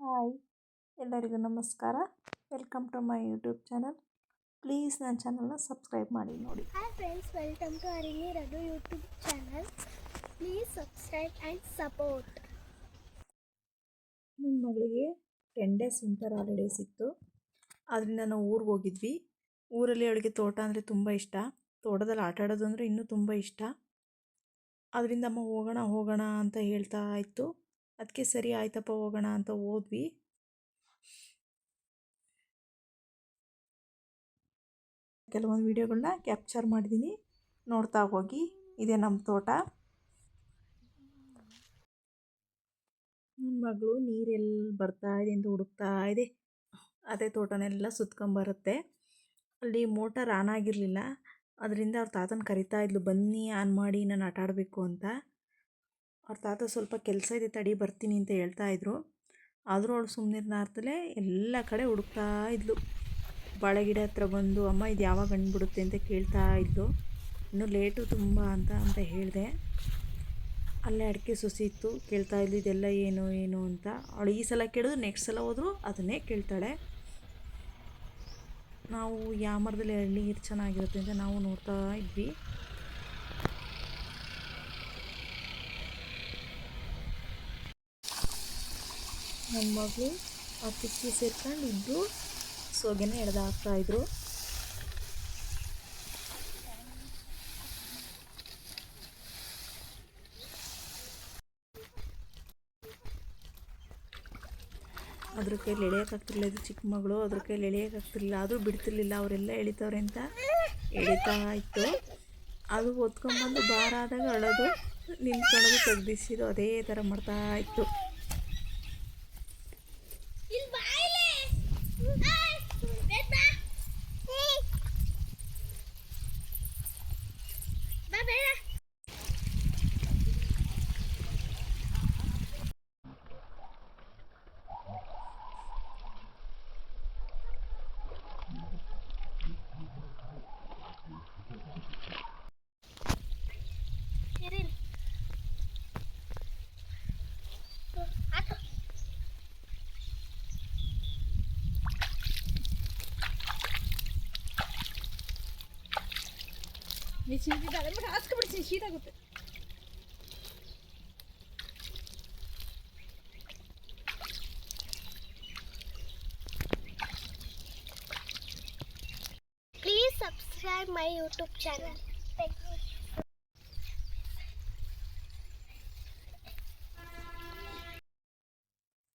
Hi ಎಲ್ಲರಿಗೂ ನಮಸ್ಕಾರ. Welcome to my YouTube channel please ನನ್ನ ಚಾನಲ್ನ ಸಬ್ಸ್ಕ್ರೈಬ್ ಮಾಡಿ ನೋಡಿ. Hi friends welcome to Arini Raghu YouTube channel please subscribe and support ನನ್ನ ಮಗಳಿಗೆ ಟೆನ್ ಡೇಸ್ ವಿಂಟರ್ ಹಾಲಿಡೇಸ್ ಇತ್ತು ಅದರಿಂದ ನಾವು ಊರಿಗೆ ಹೋಗಿದ್ವಿ. ಊರಲ್ಲಿ ಅವಳಿಗೆ ತೋಟ ಅಂದರೆ ತುಂಬ ಇಷ್ಟ. ತೋಟದಲ್ಲಿ ಆಟ ಆಡೋದು ಅಂದರೆ ಇನ್ನೂ ತುಂಬ ಇಷ್ಟ. ಅದರಿಂದ ಅಮ್ಮ ಹೋಗೋಣ ಹೋಗೋಣ ಅಂತ ಹೇಳ್ತಾ ಇತ್ತು. ಅದಕ್ಕೆ ಸರಿ ಆಯ್ತಪ್ಪ, ಹೋಗೋಣ ಅಂತ ಹೋದ್ವಿ. ಕೆಲವೊಂದು ವೀಡಿಯೋಗಳನ್ನ ಕ್ಯಾಪ್ಚರ್ ಮಾಡಿದ್ದೀನಿ ನೋಡ್ತಾ ಹೋಗಿ. ಇದೇ ನಮ್ಮ ತೋಟ. ನನ್ನ ಮಗಳು ನೀರೆಲ್ಲಿ ಬರ್ತಾ ಇದೆ ಅಂತ ಹುಡುಕ್ತಾ ಇದೆ. ಅದೇ ತೋಟನೆಲ್ಲ ಸುತ್ಕೊಂಬರುತ್ತೆ ಅಲ್ಲಿ ಮೋಟರ್ ಆನ್ ಆಗಿರಲಿಲ್ಲ. ಅದರಿಂದ ಅವ್ರ ತಾತನ ಕರಿತಾ ಇದ್ಲು, ಬನ್ನಿ, ಆನ್ ಮಾಡಿ, ನಾನು ಆಟ ಆಡಬೇಕು ಅಂತ. ಅವ್ರ ತಾತ ಸ್ವಲ್ಪ ಕೆಲಸ ಇದೆ, ತಡಿ ಬರ್ತೀನಿ ಅಂತ ಹೇಳ್ತಾ ಇದ್ರು. ಆದರೂ ಅವಳು ಸುಮ್ಮನಿರ್ನಾರ್ತಲೇ ಎಲ್ಲ ಕಡೆ ಹುಡುಕ್ತಾ ಇದ್ಲು. ಬಾಳೆ ಗಿಡ ಹತ್ರ ಬಂದು, ಅಮ್ಮ, ಇದು ಯಾವಾಗ ಬಂದುಬಿಡುತ್ತೆ ಬಿಡುತ್ತೆ ಅಂತ ಕೇಳ್ತಾ ಇದ್ಲು. ಇನ್ನೂ ಲೇಟು ತುಂಬ ಅಂತ ಅಂತ ಹೇಳಿದೆ. ಅಲ್ಲೇ ಅಡಿಕೆ ಸುಸಿ ಇತ್ತು. ಕೇಳ್ತಾ ಇದ್ಲು, ಇದೆಲ್ಲ ಏನು ಏನು ಅಂತ? ಅವಳು ಈ ಸಲ ಕೇಳಿದ್ರು, ನೆಕ್ಸ್ಟ್ ಸಲ ಹೋದ್ರು, ಅದನ್ನೇ ಕೇಳ್ತಾಳೆ. ನಾವು ಯಾವ ಮರದಲ್ಲಿ ನೀರು ಚೆನ್ನಾಗಿರುತ್ತೆ ಅಂತ ನಾವು ನೋಡ್ತಾ ಇದ್ವಿ. ನನ್ನ ಮಗಳು ಆ ಕಿಕ್ಕಿ ಸೇರ್ಕೊಂಡು ಇದ್ದು ಸೋಗೆನ ಎಳ್ದು ಹಾಕ್ತಾಯಿದ್ರು ಅದ್ರ ಕೈಲಿ ಎಳೆಯೋಕ್ಕಾಗ್ತಿರ್ಲಿಲ್ಲ ಇದು ಚಿಕ್ಕ ಮಗಳು, ಅದ್ರ ಕೈಲಿ ಎಳೆಯೋಕ್ಕಾಗ್ತಿರ್ಲಿಲ್ಲ ಆದರೂ ಬಿಡ್ತಿರ್ಲಿಲ್ಲ, ಅವರೆಲ್ಲ ಎಳಿತವ್ರೆ ಅಂತ ಎಳಿತಾ ಇತ್ತು. ಅದು ಹೊತ್ಕೊಂಬಂದು ಭಾರ ಆದಾಗ ಅಳೋದು ನಿಂತ್ಕೊಳ್ಳೋದು ತೆಗ್ದಿಸಿದು ಅದೇ ಥರ ಮಾಡ್ತಾ ಇತ್ತು ಇಲ್ಲಿ ಬಾ ಇಲ್ಲಿ. ಹಾಯ್. ಬೇಗ ಬಾ. ಬಾ ಬೇಗ. ಇರಿ. ಆತು. ನೀ ಚೀಟಿದ್ದಾಳೆ ಬಟ್ ಹಾಸ್ಕೊಬಿಡ್ತೀನಿ ಶೀಟ್ ಆಗುತ್ತೆ Please subscribe my YouTube channel. Thank you.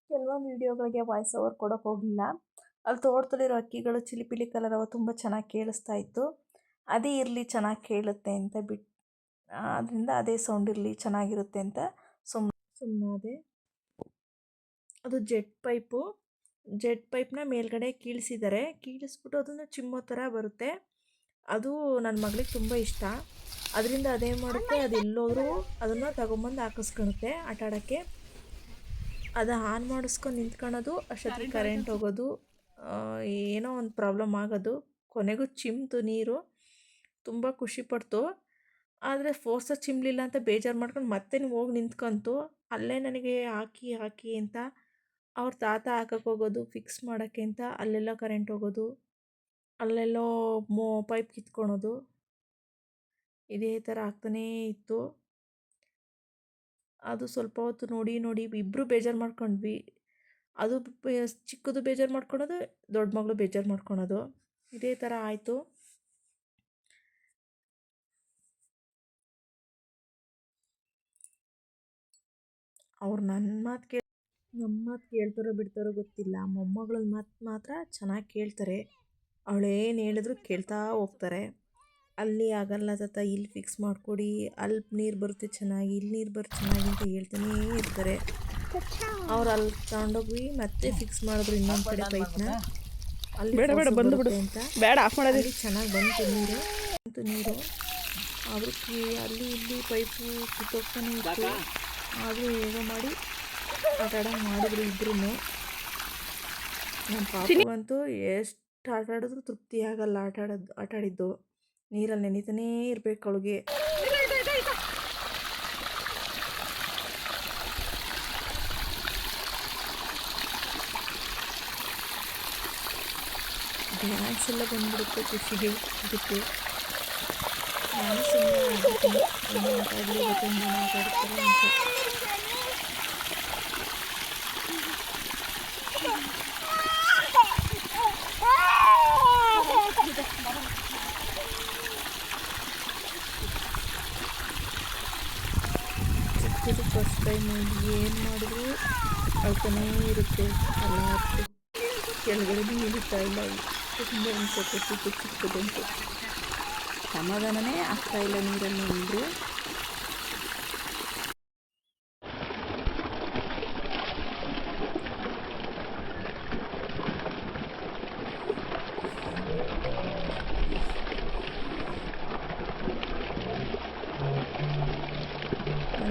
ಕೆಲವೊಂದು ವಿಡಿಯೋಗಳಿಗೆ ವಾಯ್ಸ್ ಓವರ್ ಕೊಡೋಕೆ ಹೋಗಲಿಲ್ಲ ಅಲ್ಲಿ ತೋಟದಲ್ಲಿರೋ ಅಕ್ಕಿಗಳು ಚಿಲಿಪಿಲಿ ಕಲರ್ ಅವು ತುಂಬ ಚೆನ್ನಾಗಿ ಕೇಳಿಸ್ತಾ ಇತ್ತು ಅದೇ ಇರಲಿ ಚೆನ್ನಾಗಿ ಕೇಳುತ್ತೆ ಅಂತ ಬಿಟ್ಟು ಅದರಿಂದ ಅದೇ ಸೌಂಡ್ ಇರಲಿ ಚೆನ್ನಾಗಿರುತ್ತೆ ಅಂತ ಸುಮ್ಮನೆ ಸುಮ್ಮನಾದೆ ಅದು ಜೆಟ್ ಪೈಪು. ಜೆಟ್ ಪೈಪ್ನ ಮೇಲ್ಗಡೆ ಕೀಳಿಸಿದ್ದಾರೆ ಕೀಳಿಸ್ಬಿಟ್ಟು ಅದನ್ನು ಚಿಮ್ಮೋ ಥರ ಬರುತ್ತೆ. ಅದು ನನ್ನ ಮಗಳಿಗೆ ತುಂಬ ಇಷ್ಟ. ಅದರಿಂದ ಅದೇ ಮಾಡುತ್ತೆ. ಅದು ಎಲ್ಲೋದ್ರೂ ಅದನ್ನು ತಗೊಂಬಂದು ಹಾಕಿಸ್ಕೊಳುತ್ತೆ ಆಟ ಆಡೋಕ್ಕೆ. ಅದು ಆನ್ ಮಾಡಿಸ್ಕೊಂಡು ನಿಂತ್ಕೊಳ್ಳೋದು ಅಷ್ಟೊತ್ತಿಗೆ ಕರೆಂಟ್ ಹೋಗೋದು. ಏನೋ ಒಂದು ಪ್ರಾಬ್ಲಮ್ ಆಗೋದು. ಕೊನೆಗೂ ಚಿಮ್ತು ನೀರು. ತುಂಬ ಖುಷಿಪಡ್ತು ಆದರೆ ಫೋರ್ಸಾಗಿ ಚಿಮ್ಲಿಲ್ಲ ಅಂತ ಬೇಜಾರು ಮಾಡ್ಕೊಂಡು ಮತ್ತೆ ನೀವು ಹೋಗಿ ನಿಂತ್ಕೊಂತು ಅಲ್ಲೇ ನನಗೆ ಹಾಕಿ ಹಾಕಿ ಅಂತ ಅವ್ರ ತಾತ ಹಾಕಕ್ಕೆ ಹೋಗೋದು ಫಿಕ್ಸ್ ಮಾಡೋಕ್ಕೆ ಅಂತ ಅಲ್ಲೆಲ್ಲ ಕರೆಂಟ್ ಹೋಗೋದು, ಅಲ್ಲೆಲ್ಲೋ ಮೋ ಪೈಪ್ ಕಿತ್ಕೊಳೋದು, ಇದೇ ಥರ ಆಗ್ತಾನೇ ಇತ್ತು. ಅದು ಸ್ವಲ್ಪ ಹೊತ್ತು ನೋಡಿ ನೋಡಿ ಇಬ್ಬರು ಬೇಜಾರು ಮಾಡ್ಕೊಂಡ್ವಿ. ಅದು ಚಿಕ್ಕದು ಬೇಜಾರು ಮಾಡ್ಕೊಳೋದು, ದೊಡ್ಡ ಮಗಳು ಬೇಜಾರು ಮಾಡ್ಕೊಳೋದು. ಇದೇ ಥರ ಆಯಿತು. ಅವ್ರು ನನ್ನ ಮಾತು ಕೇಳಿ ನಮ್ಮ ಮಾತು ಕೇಳ್ತಾರೋ ಬಿಡ್ತಾರೋ ಗೊತ್ತಿಲ್ಲ. ಮೊಮ್ಮಗಳ ಮಾತು ಮಾತ್ರ ಚೆನ್ನಾಗಿ ಕೇಳ್ತಾರೆ. ಅವಳೇನು ಹೇಳಿದ್ರು ಕೇಳ್ತಾ ಹೋಗ್ತಾರೆ. ಅಲ್ಲಿ ಆಗಲ್ಲ ತಾತ ಇಲ್ಲಿ ಫಿಕ್ಸ್ ಮಾಡಿಕೊಡಿ. ಅಲ್ಪ ನೀರು ಬರುತ್ತೆ ಚೆನ್ನಾಗಿ ಇಲ್ಲಿ ನೀರು ಬರುತ್ತೆ ಚೆನ್ನಾಗಿ ಅಂತ ಹೇಳ್ತಾನೇ ಇರ್ತಾರೆ. ಅವ್ರು ಅಲ್ಲಿ ತಗೊಂಡೋಗಿ ಮತ್ತೆ ಫಿಕ್ಸ್ ಮಾಡಿದ್ರು ಇನ್ನೊಂದು ಕಡೆ ಪೈಪ್ನ. ಅಲ್ಲಿ ಬೇಡ, ಬೇಡ, ಬಂದು ಬಿಡು. ಅಂತ. ಬೇಡ ಆಫ್ ಮಾಡೋದು. ಚೆನ್ನಾಗಿ ಬಂತು ನೀರು. ಬಂತು ನೀರು. ಅವ್ರಿಗೆ ಅಲ್ಲಿ ಇಲ್ಲಿ ಪೈಪು ಕಿತ್ತೋಗ್ತಾನೆ ಇತ್ತು. ಆದರೂ ಏನೋ ಮಾಡಿ ಆಟ ಆಡೋಂಗೆ ಮಾಡಿದ್ರು ಇದ್ರೂ ನಮ್ಮ ಪಾಪಗಂತೂ ಎಷ್ಟು ಆಟ ಆಡಿದ್ರು ತೃಪ್ತಿ ಆಗಲ್ಲ ಆಟ ಆಡೋದು ಆಟ ಆಡಿದ್ದು ನೀರಲ್ಲಿ ನೆನೀತಾನೇ ಇರ್ಬೇಕು ಅವಳಿಗೆ. ಡ್ಯಾನ್ಸ್ ಎಲ್ಲ ಬಂದ್ಬಿಡುತ್ತೆ ಖುಷಿಗೆ ಅದಕ್ಕೆ ಡ್ಯಾನ್ಸ್ ಎಲ್ಲ ಮಾತಾಡಲಿ ಮಾತಾಡ್ತಾರೆ ಅಂತ. ಟೈಮ್ ಏನು ಮಾಡಿದ್ರು ಅಳ್ತಾನೇ ಇರುತ್ತೆ ಎಲ್ಲ ಹೊತ್ತು ಕೆಳಗಡೆ ಇಳಿತಾ ಇಲ್ಲ ತುಂಬ ಅನ್ಸುತ್ತೆ ಚಿಕ್ಕ ಚಿಕ್ಕದಂತೂ ಸಮಾಧಾನನೇ ಆಗ್ತಾ ಇಲ್ಲ ನೀರಲ್ಲಿ ಅಂದರು.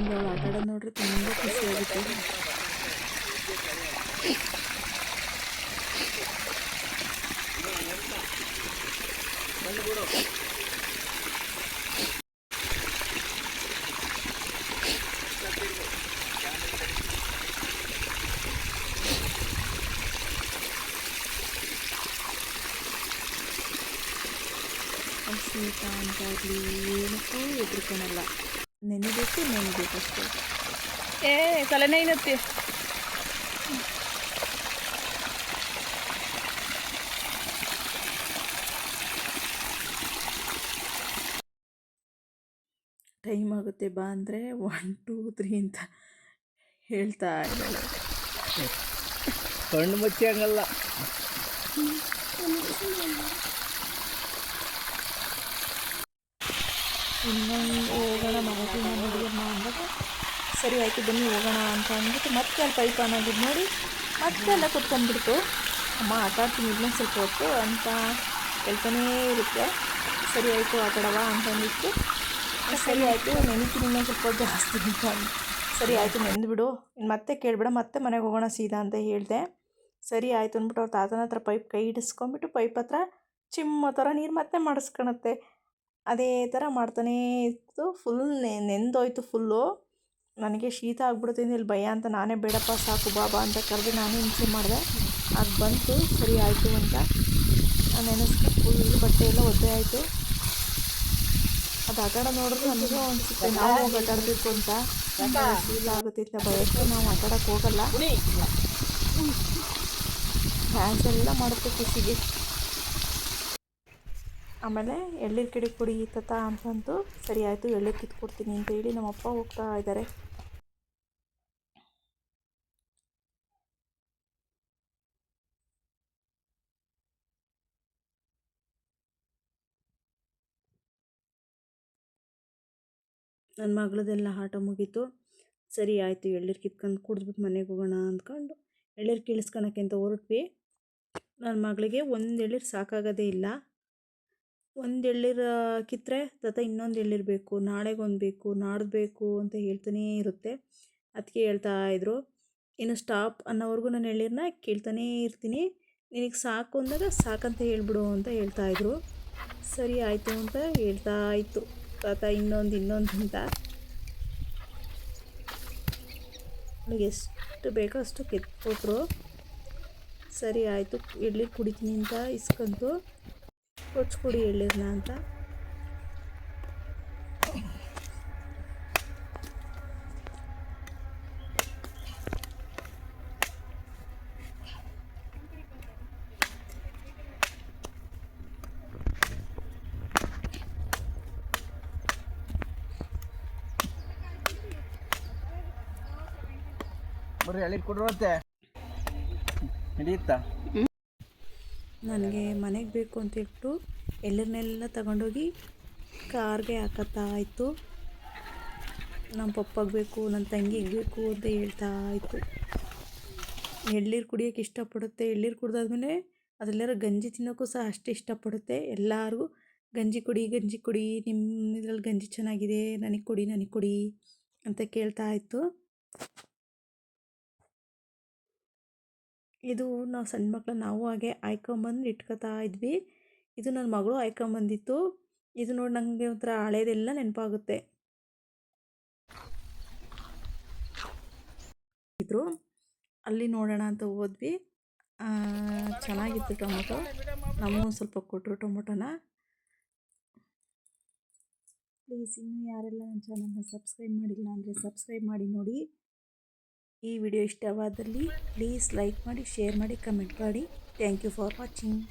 ನನಗೆ ಅವಳು ಆಟ ಆಡೋದು ನೋಡ್ರಿ ತುಂಬ ಖುಷಿ ಆಗುತ್ತೆ ಶೀತ ಅಂತಾಗಲಿ ಏನಕ್ಕೂ ಹೆದರ್ಕೊಳಲ್ಲ ನೆನೆ ಬೇಕು ಅಷ್ಟೇ. ಏ ತಲೆನೈನತ್ತಿ ಟೈಮ್ ಆಗುತ್ತೆ ಬಾ ಅಂದರೆ ಒನ್ ಟೂ ತ್ರೀ ಅಂತ ಹೇಳ್ತಾ ಇದ್ದಾಳೆ. ಕಣ್ಣು ಮುಚ್ಚಿ ಇನ್ನೊಂದು ಹೋಗೋಣ ಮಗು ನೋಡಿಯಮ್ಮ ಅಂದಾಗ, ಸರಿ ಆಯಿತು ಬನ್ನಿ, ಹೋಗೋಣ ಅಂತ ಅಂದ್ಬಿಟ್ಟು ಮತ್ತೆ ಅಲ್ಲಿ ಪೈಪ್ ಆನ್ ಆಗಿದ್ದು ನೋಡಿ ಮತ್ತೆ ಎಲ್ಲ ಕುತ್ಕೊಂಡ್ಬಿಡ್ತು. ಅಮ್ಮ, ಆಟ ಆಡ್ತೀನಿ, ಇನ್ನೊಂದು ಸ್ವಲ್ಪ ಹೊತ್ತು ಅಂತ ಹೇಳ್ತಾನೇ ಇರುತ್ತೆ. ಸರಿ ಆಯಿತು ಆಟಾಡವ ಅಂತ ಅಂದಿತ್ತು ಸರಿ ಆಯಿತು ನೆನಪಿನ ಇನ್ನೊಂದು ಸ್ವಲ್ಪ ಜಾಸ್ತಿ ಅಂತ ಸರಿ ಆಯಿತು ನೆಂದುಬಿಡು ಇನ್ನು ಮತ್ತೆ ಕೇಳಬೇಡ, ಮತ್ತೆ ಮನೆಗೆ ಹೋಗೋಣ ಸೀದಾ ಅಂತ ಹೇಳಿದೆ. ಸರಿ ಆಯಿತು ಅಂದ್ಬಿಟ್ಟು ಅವ್ರ ತಾತನ ಹತ್ರ ಪೈಪ್ ಕೈ ಹಿಡಿಸ್ಕೊಂಬಿಟ್ಟು ಪೈಪ್ ಹತ್ರ ಚಿಮ್ಮ ಥರ ನೀರು ಮತ್ತೆ ಮಾಡಿಸ್ಕೊಳತ್ತೆ ಅದೇ ಥರ ಮಾಡ್ತಾನೇ ಇತ್ತು. ಫುಲ್ ನೆಂದೋಯ್ತು ಫುಲ್ಲು. ನನಗೆ ಶೀತ ಆಗ್ಬಿಡುತ್ತೆ ಇಲ್ಲಿ ಭಯ ಅಂತ ನಾನೇ ಬೇಡಪ್ಪ ಸಾಕು ಬಾಬಾ ಅಂತ ಕರೆದು ನಾನೇ ಹಿಂಸೆ ಮಾಡಿದೆ. ಅದು ಬಂತು ಸರಿ ಆಯಿತು ಅಂತ. ನೆನೆಸ್ಕೊಂಡು ಫುಲ್ ಬಟ್ಟೆ ಎಲ್ಲ ಒದ್ದೆ ಆಯಿತು. ಅದು ಆಟಾಡ ನೋಡಿದ್ರೆ ನನಗೆ ಅನಿಸುತ್ತೆ ನಾವು ಹೋಗಿ ಆಟಾಡಬೇಕು ಅಂತ ಫೀಲ್ ಆಗುತ್ತಿತ್ತ ಭಯಕ್ಕೆ ನಾವು ಆಟಾಡಕ್ಕೆ ಹೋಗಲ್ಲ. ಡ್ಯಾನ್ಸ್ ಎಲ್ಲ ಮಾಡುತ್ತೆ ಖುಷಿಗೆ. ಆಮೇಲೆ ಎಳ್ಳಿರ್ ಕಿಡಿ ಕುಡಿ ತತ ಅಂತಂತು ಸರಿ ಆಯಿತು ಎಳ್ಳಿರ್ ಕಿತ್ಕೊಡ್ತೀನಿ ಅಂತ ಹೇಳಿ ನಮ್ಮ ಅಪ್ಪ ಹೋಗ್ತಾ ಇದ್ದಾರೆ ನನ್ನ ಮಗಳದೆಲ್ಲ ಆಟ ಮುಗೀತು. ಸರಿ ಆಯಿತು ಎಳ್ಳಿರ್ ಕಿತ್ಕೊಂಡು ಕುಡಿದ್ಬಿಟ್ಟು ಮನೆಗೆ ಹೋಗೋಣ ಅಂದ್ಕೊಂಡು ಎಳ್ಳಿರ್ ಕೀಳಿಸ್ಕೊಳಕ್ಕೆ ಅಂತ ಹೊರಟ್ವಿ. ನನ್ನ ಮಗಳಿಗೆ ಒಂದು ಎಳ್ಳಿರ್ ಸಾಕಾಗೋದೇ ಇಲ್ಲ. ಒಂದು ಎಳ್ನೀರು ಕಿತ್ತರೆ ತತ ಇನ್ನೊಂದು ಎಳ್ನೀರು ಬೇಕು ನಾಳೆಗೊಂದು ಬೇಕು, ನಾಡ್ದು ಬೇಕು ಅಂತ ಹೇಳ್ತಾನೇ ಇರುತ್ತೆ. ಅದಕ್ಕೆ ಹೇಳ್ತಾ ಇದ್ರು, ಇನ್ನು ಸ್ಟಾಪ್ ಅನ್ನೋವರೆಗೂ ನಾನು ಎಳ್ನೀರನ್ನ ಕೇಳ್ತಾನೇ ಇರ್ತೀನಿ. ನಿನಗೆ ಸಾಕು ಅಂದಾಗ ಸಾಕಂತ ಹೇಳ್ಬಿಡು ಅಂತ ಹೇಳ್ತಾ ಇದ್ರು. ಸರಿ ಆಯಿತು ಅಂತ ಹೇಳ್ತಾ ಇತ್ತು ತಾತ ಇನ್ನೊಂದು ಇನ್ನೊಂದು ಅಂತ. ನನಗೆ ಎಷ್ಟು ಬೇಕೋ ಅಷ್ಟು ಕೆತ್ಕೊಟ್ರು. ಸರಿ ಆಯಿತು ಎಳ್ನೀರು ಕುಡಿತೀನಿ ಅಂತ ಇಸ್ಕೊಂತು. ಕುಡಿ ಎಳ್ನೀರನ್ನ ಅಂತ. ಬರ್ರಿ ಎಳಿ ಕೊಡ್ರತ್ತೆ ಹಿಡಿಯುತ್ತಾ ನನಗೆ ಮನೆಗೆ ಬೇಕು ಅಂತೇಳ್ಬಿಟ್ಟು ಎಲ್ಲರನ್ನೆಲ್ಲ ತಗೊಂಡೋಗಿ ಕಾರ್ಗೆ ಹಾಕತ್ತಾ ಇತ್ತು. ನಮ್ಮ ಪಪ್ಪಗೆ ಬೇಕು, ನನ್ನ ತಂಗಿಗೆ ಬೇಕು ಅಂತ ಹೇಳ್ತಾ ಇತ್ತು. ಎಳ್ನೀರು ಕುಡಿಯೋಕ್ಕೆ ಇಷ್ಟಪಡುತ್ತೆ. ಎಳ್ನೀರು ಕುಡ್ದಾದ್ಮೇಲೆ ಅದರಲ್ಲಿರೋ ಗಂಜಿ ತಿನ್ನೋಕ್ಕೂ ಸಹ ಅಷ್ಟು ಇಷ್ಟಪಡುತ್ತೆ. ಎಲ್ಲರಿಗೂ ಗಂಜಿ ಕುಡಿ ಗಂಜಿ ಕುಡಿ ನಿಮ್ಮ ಇದ್ರಲ್ಲಿ ಗಂಜಿ ಚೆನ್ನಾಗಿದೆ, ನನಗೆ ಕೊಡಿ ನನಗೆ ಕೊಡಿ ಅಂತ ಕೇಳ್ತಾ ಇತ್ತು. ಇದು ನಾವು ಸಣ್ಣ ಮಕ್ಕಳು ನಾವು ಹಾಗೆ ಆಯ್ಕೊಂಬಂದು ಇಟ್ಕೊತಾ ಇದ್ವಿ. ಇದು ನನ್ನ ಮಗಳು ಆಯ್ಕೊಂಬಂದಿತ್ತು. ಇದು ನೋಡಿ ನನಗೆ ಒಂಥರ ಹಳೇದೆಲ್ಲ ನೆನಪಾಗುತ್ತೆ. ಇದ್ರು. ಅಲ್ಲಿ ನೋಡೋಣ ಅಂತ ಹೋದ್ವಿ. ಚೆನ್ನಾಗಿತ್ತು ಟೊಮೊಟೊ. ನಮಗೂ ಸ್ವಲ್ಪ ಕೊಟ್ಟರು ಟೊಮೊಟೊನ. ಪ್ಲೀಸ್ ಇನ್ನೂ ಯಾರೆಲ್ಲ ನನ್ನ ಚಾನಲ್ನ ಸಬ್ಸ್ಕ್ರೈಬ್ ಮಾಡಿಲ್ಲ ಅಂದರೆ ಸಬ್ಸ್ಕ್ರೈಬ್ ಮಾಡಿ ನೋಡಿ. ಈ ವಿಡಿಯೋ ಇಷ್ಟವಾದಲ್ಲಿ ಪ್ಲೀಸ್ ಲೈಕ್ ಮಾಡಿ ಶೇರ್ ಮಾಡಿ ಕಮೆಂಟ್ ಮಾಡಿ. Thank you for watching